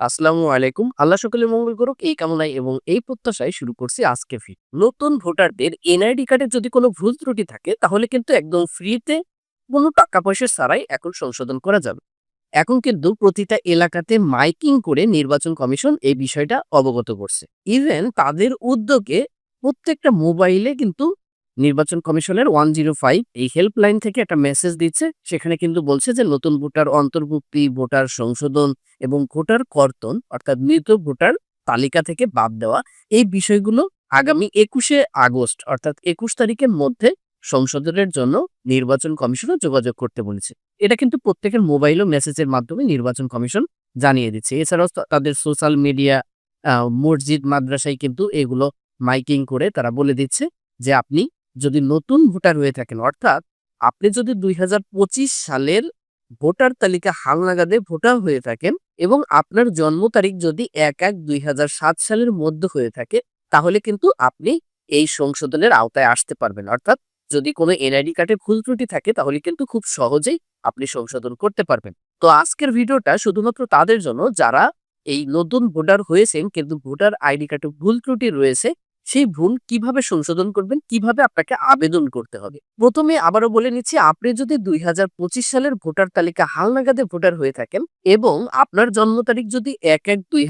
আসসালামু আলাইকুম। আল্লাহ সকলের মঙ্গল করুক। এই কামনায় এবং এই প্রত্যাশায় শুরু করছি আজকে ফি নতুন ভোটারদের এনআইডি কার্ডে যদি কোনো ভুল ত্রুটি থাকে, তাহলে কিন্তু একদম ফ্রিতে কোনো টাকা পয়সা ছাড়াই এখন সংশোধন করা যাবে। এখন কিন্তু প্রতিটা এলাকাতে মাইকিং করে নির্বাচন কমিশন এই বিষয়টা অবগত করছে। ইভেন তাদের উদ্যোগে প্রত্যেকটা মোবাইলে কিন্তু নির্বাচন কমিশনের ওয়ান জিরো ফাইভ এই হেল্পলাইন থেকে একটা মেসেজ দিচ্ছে। সেখানে কিন্তু বলছে যে, নতুন ভোটার অন্তর্ভুক্তি, ভোটার সংশোধন এবং ভোটার কর্তন, অর্থাৎ মৃত ভোটার তালিকা থেকে বাদ দেওয়া, এই বিষয়গুলো আগামী একুশে আগস্ট, অর্থাৎ একুশ তারিখের মধ্যে সংশোধনের জন্য নির্বাচন কমিশনও যোগাযোগ করতে বলেছে। এটা কিন্তু প্রত্যেকের মোবাইল ও মেসেজের মাধ্যমে নির্বাচন কমিশন জানিয়ে দিচ্ছে। এছাড়াও তাদের সোশ্যাল মিডিয়া মসজিদ, মাদ্রাসায় কিন্তু এগুলো মাইকিং করে তারা বলে দিচ্ছে যে, আপনি যদি নতুন ভোটার হয়ে থাকেন, অর্থাৎ আপনি যদি দুই হাজার পঁচিশ সালের ভোটার তালিকা হালনাগাদে ভোটার হয়ে থাকেন এবং আপনার জন্ম তারিখ যদি এক এক দুই সালের মধ্যে হয়ে থাকে, তাহলে কিন্তু আপনি এই সংশোধনের আওতায় আসতে পারবেন। অর্থাৎ যদি কোনো এনআইডি কার্ডে ভুল ত্রুটি থাকে, তাহলে কিন্তু খুব সহজেই আপনি সংশোধন করতে পারবেন। তো আজকের ভিডিওটা শুধুমাত্র তাদের জন্য, যারা এই নতুন ভোটার হয়েছেন, কিন্তু ভোটার আইডি কার্ডে ভুল ত্রুটি রয়েছে সেই ভুল কীভাবে সংশোধন করবেন, কীভাবে আপনাকে আবেদন করতে হবে। প্রথমে আবারও বলে নিচ্ছি, আপনি যদি দুই হাজার পঁচিশ সালের ভোটার তালিকা হালনাগাদে ভোটার হয়ে থাকেন এবং আপনার জন্ম তারিখ যদি এক এক দুই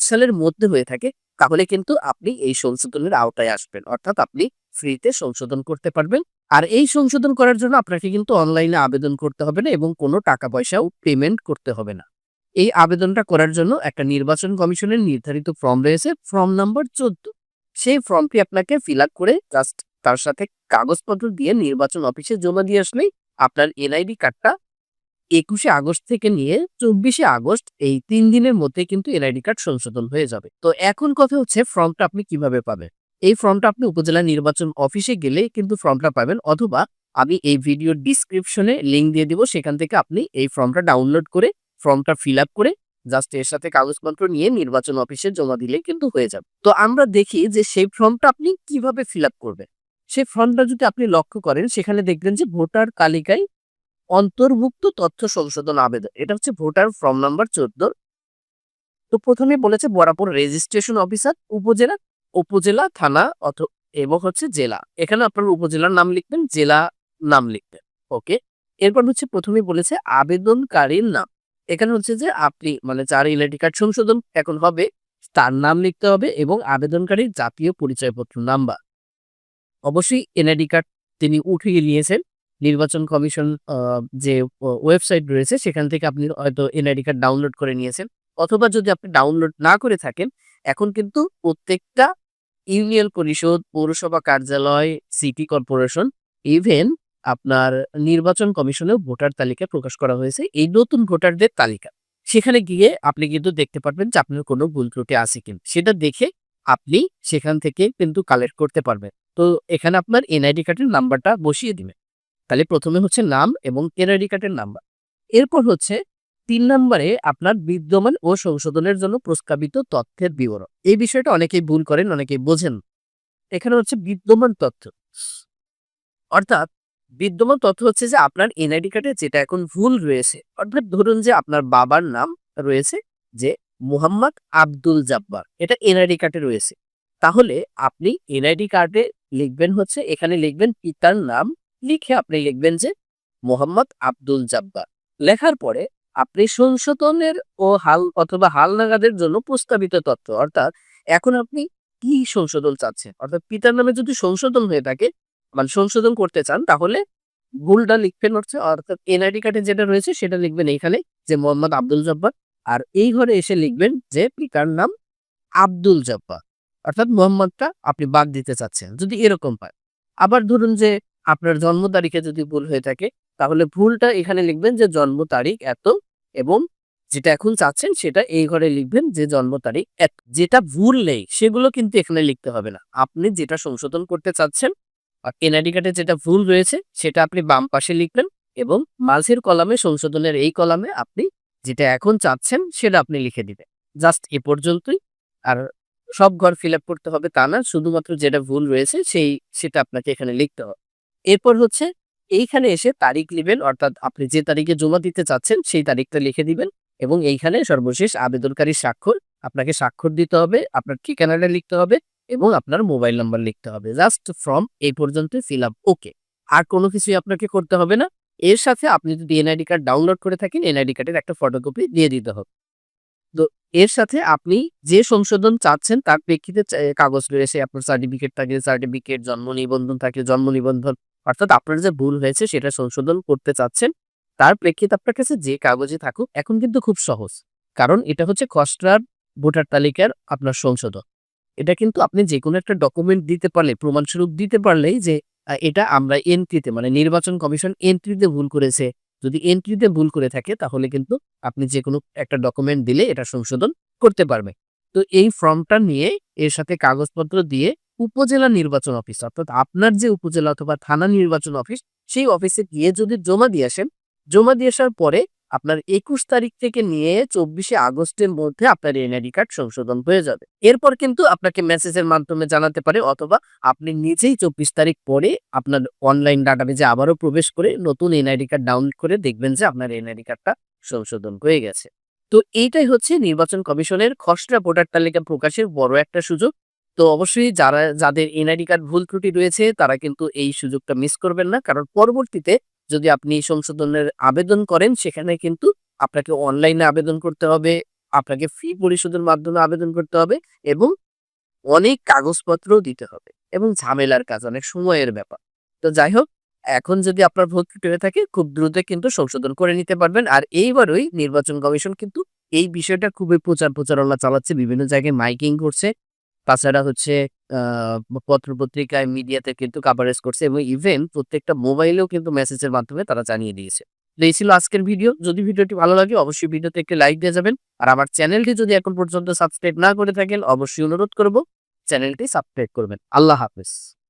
সালের মধ্যে হয়ে থাকে, তাহলে কিন্তু আপনি এই সংশোধনের আওতায় আসবেন। অর্থাৎ আপনি ফ্রিতে সংশোধন করতে পারবেন। আর এই সংশোধন করার জন্য আপনাকে কিন্তু অনলাইনে আবেদন করতে হবে না এবং কোনো টাকা পয়সাও পেমেন্ট করতে হবে না। এই আবেদনটা করার জন্য একটা নির্বাচন কমিশনের নির্ধারিত ফর্ম রয়েছে, ফর্ম নাম্বার চোদ্দ। সেই ফর্মটি আপনাকে ফিল আপ করে জাস্ট তার সাথে কাগজপত্র দিয়ে নির্বাচন অফিসে জমা দিয়ে আসলেই আপনার এনআইডি কার্ডটা একুশে আগস্ট থেকে নিয়ে চব্বিশে আগস্ট এই তিন দিনের মধ্যে কিন্তু এনআইডি কার্ড সংশোধন হয়ে যাবে। তো এখন কথা হচ্ছে ফর্মটা আপনি কীভাবে পাবেন? এই ফর্মটা আপনি উপজেলা নির্বাচন অফিসে গেলে কিন্তু ফর্মটা পাবেন অথবা আমি এই ভিডিও ডিসক্রিপশনে লিংক দিয়ে দিব, সেখান থেকে আপনি এই ফর্মটা ডাউনলোড করে ফর্মটা ফিল আপ করে জাস্ট এর সাথে কাগজপত্র নিয়ে নির্বাচন অফিসে জমা দিলে কিন্তু হয়ে যাবে। তো আমরা দেখি যে সেই ফর্মটা আপনি কীভাবে ফিল আপ করবেন? সেই ফর্মটা যদি আপনি লক্ষ্য করেন, সেখানে দেখবেন যে ভোটার তালিকায় অন্তর্ভুক্ত তথ্য সংশোধন আবেদন। এটা হচ্ছে ভোটার ফর্ম নাম্বার চোদ্দ। তো প্রথমে বলেছে বরাবর রেজিস্ট্রেশন অফিসার, উপজেলা উপজেলা, থানা অথ, এবং হচ্ছে জেলা। এখানে আপনার উপজেলার নাম লিখবেন, জেলা নাম লিখবেন। ওকে? এরপর হচ্ছে প্রথমে বলেছে আবেদনকারীর নাম। এখানে হচ্ছে যে আপনি মানে যার ইলেকট্রিক কার্ড সংশোধন এখন হবে, তার নাম লিখতে হবে এবং আবেদনকারীর জাতীয় পরিচয়পত্র নাম্বার অবশ্যই এনআইডি কার্ড তিনি উঠিয়ে নিয়েছেন। নির্বাচন কমিশন যে ওয়েবসাইট রয়েছে, সেখান থেকে আপনি হয়তো এনআইডি কার্ড ডাউনলোড করে নিয়েছেন। অথবা যদি আপনি ডাউনলোড না করে থাকেন, এখন কিন্তু প্রত্যেকটা ইউনিয়ন পরিষদ, পৌরসভা কার্যালয়, সিটি কর্পোরেশন ইভেন আপনার নির্বাচন কমিশনেও ভোটার তালিকা প্রকাশ করা হয়েছে, এই নতুন ভোটারদের তালিকা। সেখানে গিয়ে আপনি কিন্তু দেখতে পারবেন যে আপনার কোনো ভুল ত্রুটি আছে কিনা। সেটা দেখে আপনি সেখান থেকে কিন্তু কালেক্ট করতে পারবেন। তো এখানে আপনার এনআইডি কার্ডের নাম্বারটা বসিয়ে দিবেন। তাহলে প্রথমে হচ্ছে নাম এবং এনআইডি কার্ডের নাম্বার এরপর হচ্ছে তিন নম্বরে আপনার বিদ্যমান ও সংশোধনের জন্য প্রস্তাবিত তথ্যের বিবরণ। এই বিষয়টা অনেকেই ভুল করেন, অনেকেই বোঝেন এখানে হচ্ছে বিদ্যমান তথ্য। অর্থাৎ বিদ্যমান তথ্য হচ্ছে যে, আপনার এনআইডি কার্ডে যেটা এখন ভুল রয়েছে, অর্থাৎ ধরুন যে, আপনার বাবার নাম রয়েছে যে, মোহাম্মদ আব্দুল জাব্বার। এটা এনআইডি কার্ডে রয়েছে। তাহলে আপনি এনআইডি কার্ডে লিখবেন হচ্ছে, এখানে লিখবেন পিতার নাম, লিখে আপনি লিখবেন যে, মোহাম্মদ আব্দুল জাব্বার। লেখার পরে আপনি সংশোধনের ও হাল অথবা হালনাগাদের জন্য প্রস্তাবিত তথ্য, অর্থাৎ এখন আপনি কি সংশোধন চাচ্ছেন? অর্থাৎ পিতার নামে যদি সংশোধন হয়ে থাকে মানে সংশোধন করতে চান, তাহলে ভুলটা লিখবেন হচ্ছে, অর্থাৎ এনআইডি কার্ডে যেটা রয়েছে সেটা লিখবেন এইখানে যে মোহাম্মদ আব্দুল জব্বার। আর এই ঘরে এসে লিখবেন যে পিতার নাম আব্দুল জব্বার। অর্থাৎ মোহাম্মদটা আপনি বাদ দিতে চাচ্ছেন, যদি এরকম হয়। আবার ধরুন যে আপনার জন্ম তারিখে যদি ভুল হয়ে থাকে, তাহলে ভুলটা এখানে লিখবেন যে জন্ম তারিখ এত এবং যেটা এখন চাচ্ছেন সেটা এই ঘরে লিখবেন যে জন্ম তারিখ এত। যেটা ভুল নেই, সেগুলো কিন্তু এখানে লিখতে হবে না। আপনি যেটা সংশোধন করতে চাচ্ছেন এনআইডি কার্ডে যেটা ভুল রয়েছে, সেটা আপনি বাম পাশে লিখবেন এবং মাঝের কলামে, সংশোধনের এই কলামে আপনি যেটা এখন চাচ্ছেন, সেটা আপনি লিখে দিবেন। জাস্ট এ পর্যন্তই। আর সব ঘর ফিল করতে হবে তা না, শুধুমাত্র যেটা ভুল রয়েছে, সেই, সেটা আপনাকে এখানে লিখতে হবে। এরপর হচ্ছে, এইখানে এসে তারিখ লিখবেন অর্থাৎ আপনি যে তারিখে জমা দিতে চাচ্ছেন, সেই তারিখটা লিখে দিবেন এবং এইখানে সর্বশেষ আবেদনকারীর স্বাক্ষর, আপনাকে স্বাক্ষর দিতে হবে, আপনার ঠিকানাটা লিখতে হবে এবং আপনার মোবাইল নাম্বার লিখতে হবে। জাস্ট ফ্রম এই পর্যন্ত ফিল আপ, ওকে। আর কোনো কিছুই আপনাকে করতে হবে না। এর সাথে আপনি যদি এনআইডি কার্ড ডাউনলোড করে থাকেন, এনআইডি কার্ডের একটা ফটোকপি দিয়ে দিতে হবে। তো এর সাথে আপনি যে সংশোধন চাচ্ছেন, তার প্রেক্ষিতে কাগজ রয়েছে আপনার সার্টিফিকেট থাকে সার্টিফিকেট জন্ম নিবন্ধন থাকে, জন্ম নিবন্ধন, অর্থাৎ আপনার যে ভুল হয়েছে, সেটা সংশোধন করতে চাচ্ছেন, তার প্রেক্ষিতে আপনার কাছে যে কাগজে থাকুক, এখন কিন্তু খুব সহজ। কারণ এটা হচ্ছে খসড়ার ভোটার তালিকার আপনার সংশোধন। এটা কিন্তু আপনি যে কোনো একটা ডকুমেন্ট দিতে পারলে, প্রমাণস্বরূপ দিতে পারলেই যে এটা আমরা এন্ট্রিতে মানে নির্বাচন কমিশন এন্ট্রিতে ভুল করেছে। যদি এন্ট্রিতে ভুল করে থাকে, তাহলে কিন্তু আপনি যে কোনো একটা ডকুমেন্ট দিলে এটা সংশোধন করতে পারবে। তো এই ফর্মটা নিয়ে, এর সাথে কাগজপত্র দিয়ে উপজেলা নির্বাচন অফিস অর্থাৎ আপনার যে উপজেলা অথবা থানা নির্বাচন অফিস সেই অফিসে গিয়ে যদি জমা দিয়ে আসেন, জমা দিয়ে আসার পরে আপনার একুশ তারিখ থেকে নিয়ে চব্বিশে আগস্টের মধ্যে আপনার এনআইডি কার্ড সংশোধন হয়ে যাবে। এরপর কিন্তু আপনাকে মেসেজের মাধ্যমে জানাতে পারে অথবা আপনি নিজেই চব্বিশ তারিখ পরে আপনার অনলাইন ডাটাবেজে আবারও প্রবেশ করে নতুন এনআইডি কার্ড ডাউনলোড করে দেখবেন যে আপনার এনআইডি কার্ডটা সংশোধন হয়ে গেছে। তো এইটাই হচ্ছে নির্বাচন কমিশনের খসড়া ভোটার তালিকা প্রকাশের বড় একটা সুযোগ। তো অবশ্যই যারা, যাদের এনআইডি কার্ড ভুল ত্রুটি রয়েছে তারা কিন্তু এই সুযোগটা মিস করবেন না। কারণ পরবর্তীতে যদি আপনি সংশোধনের আবেদন করেন, সেখানে কিন্তু আপনাকে অনলাইনে আবেদন করতে হবে, আপনাকে ফি পরিশোধের মাধ্যমে আবেদন করতে হবে এবং অনেক কাগজপত্র দিতে হবে এবং ঝামেলার কাজ, অনেক সময়ের ব্যাপার। তো যাই হোক, এখন যদি আপনার ভোট ত্রুটি হয়ে থাকে, খুব দ্রুত কিন্তু সংশোধন করে নিতে পারবেন। আর এইবারই নির্বাচন কমিশন কিন্তু এই বিষয়টা খুবই প্রচার প্রচারণা চালাচ্ছে, বিভিন্ন জায়গায় মাইকিং করছে। তাছাড়া হচ্ছে আহ পত্র পত্রিকায় মিডিয়াতে কিন্তু কাভারেজ করছে এবং ইভেন প্রত্যেকটা মোবাইলেও কিন্তু মেসেজের মাধ্যমে তারা জানিয়ে দিয়েছে। তো এই ছিল আজকের ভিডিও যদি ভিডিওটি ভালো লাগে, অবশ্যই ভিডিওতে একটি লাইক দিয়ে যাবেন। আর আমার চ্যানেলটি যদি এখন পর্যন্ত সাবস্ক্রাইব না করে থাকেন, অবশ্যই অনুরোধ করব চ্যানেলটি সাবস্ক্রাইব করবেন। আল্লাহ হাফেজ।